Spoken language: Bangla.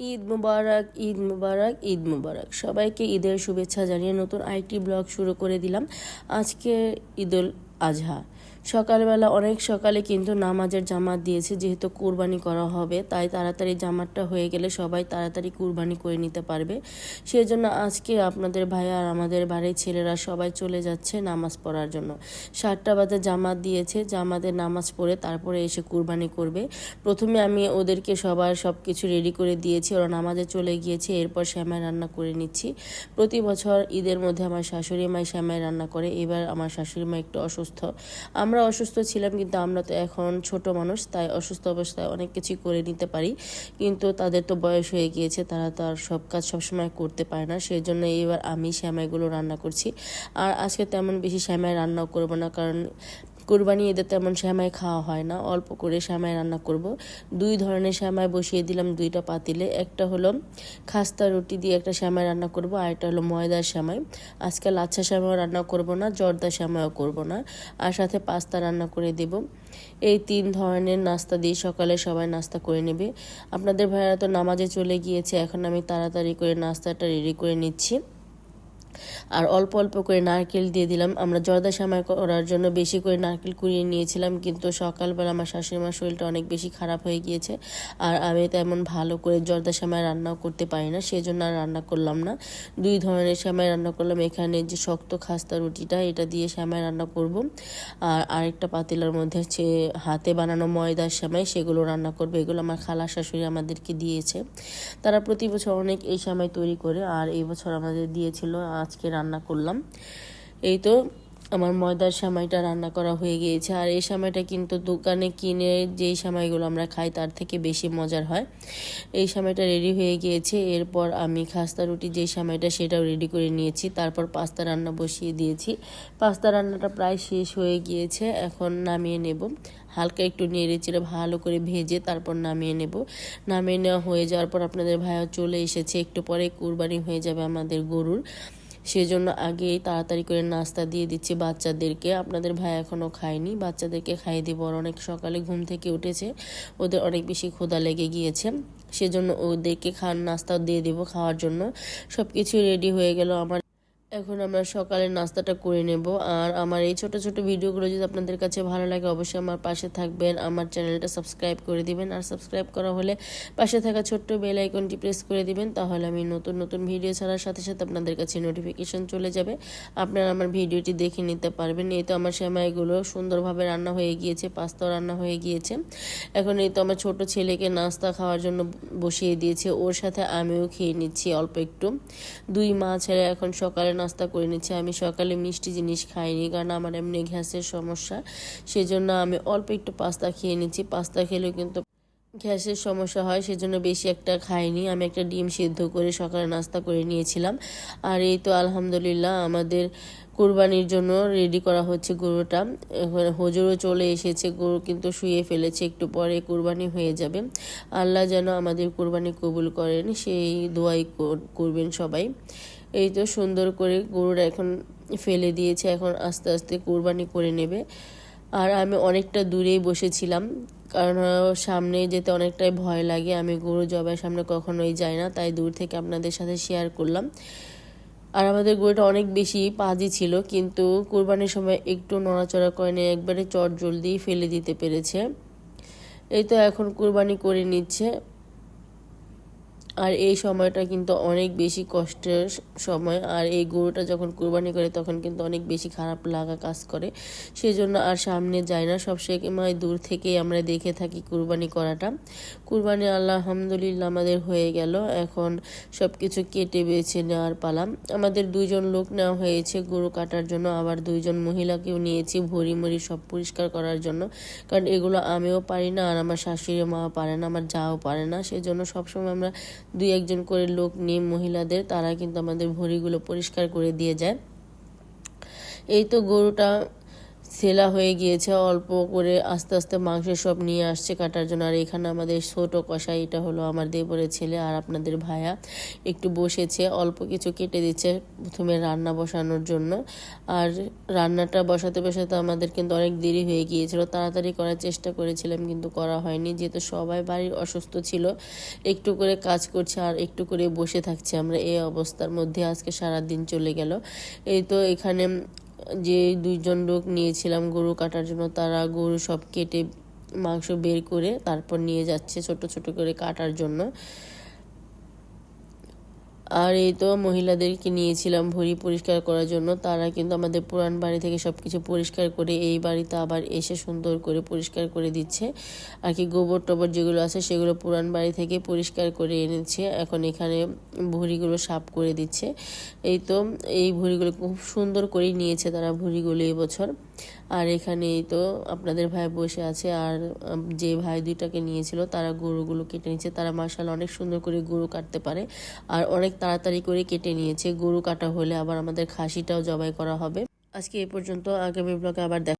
ঈদ মুবারক ঈদ মুবারক ঈদ মুবারক। সবাইকে ঈদের শুভেচ্ছা জানিয়ে নতুন আইটি ব্লগ শুরু করে দিলাম। আজকে ঈদুল আজহা। সকালবেলা অনেক সকালে কিন্তু নামাজের জামাত দিয়েছে, যেহেতু কুরবানি করা হবে, তাই তাড়াতাড়ি জামাতটা হয়ে গেলে সবাই তাড়াতাড়ি কুরবানি করে নিতে পারবে। সেই জন্য আজকে আপনাদের ভাই আর আমাদের বাড়ির ছেলেরা সবাই চলে যাচ্ছে নামাজ পড়ার জন্য। সাতটা বাজে জামাত দিয়েছে, জামাতের নামাজ পড়ে তারপরে এসে কুরবানি করবে। প্রথমে আমি ওদেরকে সবার সব কিছু রেডি করে দিয়েছি, ওরা নামাজে চলে গিয়েছে, এরপর শ্যামাই রান্না করে নিচ্ছি। প্রতি বছর ঈদের মধ্যে আমার শাশুড়ি মাই শ্যামাই রান্না করে, এবার আমার শাশুড়ি মা একটু অসুস্থ। আমরা অসুস্থ ছিলাম কিন্তু আমরা তো এখন ছোট মানুষ, তাই অসুস্থ অবস্থায় অনেক কিছু করে নিতে পারি। কিন্তু তাদের তো বয়স হয়ে গিয়েছে, তারা তো আর সব কাজ সবসময় করতে পারে না। সেই জন্য এইবার আমি শ্যামাইগুলো রান্না করছি। আর আজকে তেমন বেশি শ্যামাই রান্নাও করব না, কারণ কোরবানি এদের তেমন শ্যামাই খাওয়া হয় না। অল্প করে শ্যামাই রান্না করব। দুই ধরনের শ্যামাই বসিয়ে দিলাম দুইটা পাতিলে। একটা হলো খাস্তা রুটি দিয়ে একটা শ্যামাই রান্না করব আর একটা হলো ময়দার শ্যামাই। আজকে লাচ্ছা শ্যামাও রান্না করব না, জর্দা শ্যামাইও করব না। আর সাথে পাস্তা রান্না করে দেব। এই তিন ধরনের নাস্তা দিয়ে সকালে সবাই নাস্তা করে নেবে। আপনাদের ভাইয়েরা তো নামাজে চলে গিয়েছে, এখন আমি তাড়াতাড়ি করে নাস্তাটা রেডি করে নিচ্ছি। আর অল্প অল্প করে নারকেল দিয়ে দিলাম। আমরা জর্দা সামাই করার জন্য বেশি করে নারকেল কুড়িয়ে নিয়েছিলাম, কিন্তু সকালবেলা আমার শাশুড়ি মার শরীরটা অনেক বেশি খারাপ হয়ে গিয়েছে। আর আমি তেমন ভালো করে জর্দা সামাই রান্নাও করতে পারি না সেই জন্য আর রান্না করলাম না। দুই ধরনের সামাই রান্না করলাম। এখানে যে শক্ত খাস্তা রুটিটা, এটা দিয়ে সামাই রান্না করব। আর আরেকটা পাতিলার মধ্যে হচ্ছে হাতে বানানো ময়দার সামাই, সেগুলো রান্না করবে। এগুলো আমার খালা শাশুড়ি আমাদেরকে দিয়েছে। তারা প্রতি বছর অনেক এই সামাই তৈরি করে, আর এই বছর আমাদের দিয়েছিল আজকে রান্না করলাম। এই তো আমার ময়দার সামাইটা রান্না করা হয়ে গিয়েছে। আর এই সামাইটা কিন্তু দোকানে কিনে যেই সামাইগুলো আমরা খাই তার থেকে বেশি মজার হয়। এই সামাইটা রেডি হয়ে গিয়েছে। এরপর আমি খাস্তা রুটি যেই সামাইটা সেটাও রেডি করে নিয়েছি। তারপর পাস্তা রান্না বসিয়ে দিয়েছি। পাস্তা রান্নাটা প্রায় শেষ হয়ে গিয়েছে। এখন নামিয়ে নেব। হালকা একটু নেড়ে চেড়ে ভালো করে ভেজে তারপর নামিয়ে নেব। নামিয়ে নেওয়া হয়ে যাওয়ার পর আপনাদের ভাইয়া চলে এসেছে। একটু পরে কুরবানি হয়ে যাবে আমাদের গরুর। সেজন্য আগেই তাড়াতাড়ি করে নাস্তা দিয়ে দিচ্ছি বাচ্চাদেরকে। আপনাদের ভাই এখনও খায়নি, বাচ্চাদেরকে খাইয়ে দিব। অনেক সকালে ঘুম থেকে উঠেছে, ওদের অনেক বেশি ক্ষুধা লেগে গিয়েছে। সেজন্য ওদেরকে খাওয়ার নাস্তা দিয়ে দেবো খাওয়ার জন্য। সব কিছু রেডি হয়ে গেল আমার এখন আমরা সকালের নাস্তাটা করে নেব। আর আমার এই ছোট ছোট ভিডিওগুলো যদি আপনাদের কাছে ভালো লাগে, অবশ্যই আমার পাশে থাকবেন। আমার চ্যানেলটা সাবস্ক্রাইব করে দিবেন। আর সাবস্ক্রাইব করা হলে পাশে থাকা ছোট্ট বেল আইকনটি প্রেস করে দিবেন। তাহলে আমি নতুন নতুন ভিডিও ছাড়ার সাথে সাথে আপনাদের কাছে নোটিফিকেশন চলে যাবে। আপনারা আমার ভিডিওটি দেখে নিতে পারবেন। এই তো আমার সেমাইগুলো সুন্দরভাবে রান্না হয়ে গিয়েছে, পাস্তাও রান্না হয়ে গিয়েছে। এখন এই তো আমার ছোট ছেলেকে নাস্তা খাওয়ার জন্য বসিয়ে দিয়েছে। ওর সাথে আমিও খেয়ে নিচ্ছি অল্প একটু। দুই মা ছেলে এখন সকালে নাস্তা করে নিচ্ছি। আমি সকালে মিষ্টি জিনিস খাইনি কারণ আমার এমনি গ্যাসের সমস্যা। সেজন্য আমি অল্প একটু পাস্তা খেয়ে নিচ্ছি। পাস্তা খেলেও কিন্তু গ্যাসের সমস্যা হয়, সেজন্য বেশি একটা খাইনি। আমি একটা ডিম সিদ্ধ করে সকালে নাস্তা করে নিয়েছিলাম। আর এই তো আলহামদুলিল্লাহ আমাদের কোরবানির জন্য রেডি করা হচ্ছে গরুটা। এখন হজুরও চলে এসেছে, গরু কিন্তু শুয়ে ফেলেছে, একটু পরে কোরবানি হয়ে যাবে। আল্লাহ যেন আমাদের কোরবানি কবুল করেন, সেই দোয়াই করবেন সবাই। এই তো সুন্দর করে গরুরা এখন ফেলে দিয়েছে, এখন আস্তে আস্তে কোরবানি করে নেবে। আর আমি অনেকটা দূরেই বসেছিলাম। কারণ সামনে যেতে অনেকটাই ভয় লাগে। আমি গরু জবাই সামনে কখনোই যাই না, তাই দূর থেকে আপনাদের সাথে শেয়ার করলাম। আর আমাদের গরুটা অনেক বেশি পাজি ছিল, কিন্তু কোরবানির সময় একটু নড়াচড়া করেনি একবারে চট জলদি ফেলে দিতে পেরেছে। এই তো এখন কোরবানি করে নিচ্ছে। আর এই সময়টা কিন্তু অনেক বেশি কষ্টের সময়। আর এই গরুটা যখন কুরবানি করে, তখন কিন্তু অনেক বেশি খারাপ লাগা কাজ করে। সেই জন্য আর সামনে যায় না। সব সময় দূর থেকেই আমরা দেখে থাকি কুরবানি করাটা। কুরবানি আল্লাহ আলহামদুলিল্লাহ আমাদের হয়ে গেল। এখন সব কিছু কেটে বেছে নেওয়ার পালাম আমাদের দুইজন লোক নেওয়া হয়েছে গরু কাটার জন্য। আবার দুইজন মহিলাকেও নিয়েছি ভরি মরি সব পরিষ্কার করার জন্য। কারণ এগুলো আমিও পারি না, আর আমার শাশুড়ি মাও পারে না, আমার যাও পারে না। সেই সেজন্য সবসময় আমরা দুই একজন করে লোক নিয়ে মহিলাদের, তারা কিন্তু আমাদের ভরিগুলো পরিষ্কার করে দিয়ে যায়। এই তো গরুটা সেলা হয়ে গিয়েছে, অল্প করে আস্তে আস্তে মাংস সব নিয়ে আসছে কাটার জন্য। আর এখানে আমাদের ছোট কষাই এটা হলো আমার দেবরের ছেলে আর আপনাদের ভায়া একটু বসেছে, অল্প কিছু কেটে দিচ্ছে প্রথমে রান্না বসানোর জন্য। আর রান্নাটা বসাতে বসাতে আমাদের কিন্তু অনেক দেরি হয়ে গিয়েছিল, তাড়াতাড়ি করার চেষ্টা করেছিলাম কিন্তু করা হয়নি। যেহেতু সবাই বাড়ির অসুস্থ ছিল, একটু করে কাজ করছে আর একটু করে বসে থাকছে আমরা। এই অবস্থার মধ্যে আজকে সারা দিন চলে গেল। এই তো এখানে যে দুইজন লোক নিয়েছিলাম গরু কাটার জন্য, তারা গরু সব কেটে মাংস বের করে তারপর নিয়ে যাচ্ছে ছোট ছোট করে কাটার জন্য। আর এই তো মহিলাদেরকে নিয়েছিলাম ভুঁড়ি পরিষ্কার করার জন্য। তারা কিন্তু আমাদের পুরান বাড়ি থেকে সব কিছু পরিষ্কার করে এই বাড়িতে আবার এসে সুন্দর করে পরিষ্কার করে দিচ্ছে। আর কি গোবর টোবর যেগুলো আছে সেগুলো পুরান বাড়ি থেকে পরিষ্কার করে এনেছে। এখন এখানে ভুঁড়িগুলো সাফ করে দিচ্ছে। এই তো এই ভুঁড়িগুলো খুব সুন্দর করেই নিয়েছে তারা ভুঁড়িগুলো এই বছর আর এখানেই তো আপনাদের ভাই বসে আছে আর যে ভাই দুইটাকে নিয়েছিল, তারা গরুগুলো কেটে নিয়েছে। তারা মার্শাল অনেক সুন্দর করে গরু কাটতে পারে আর অনেক তাড়াতাড়ি করে কেটে নিয়েছে। গরু কাটা হলে আবার আমাদের খাসিটাও জবাই করা হবে। আজকে এ পর্যন্ত। আগামী ব্লগে আবার দেখা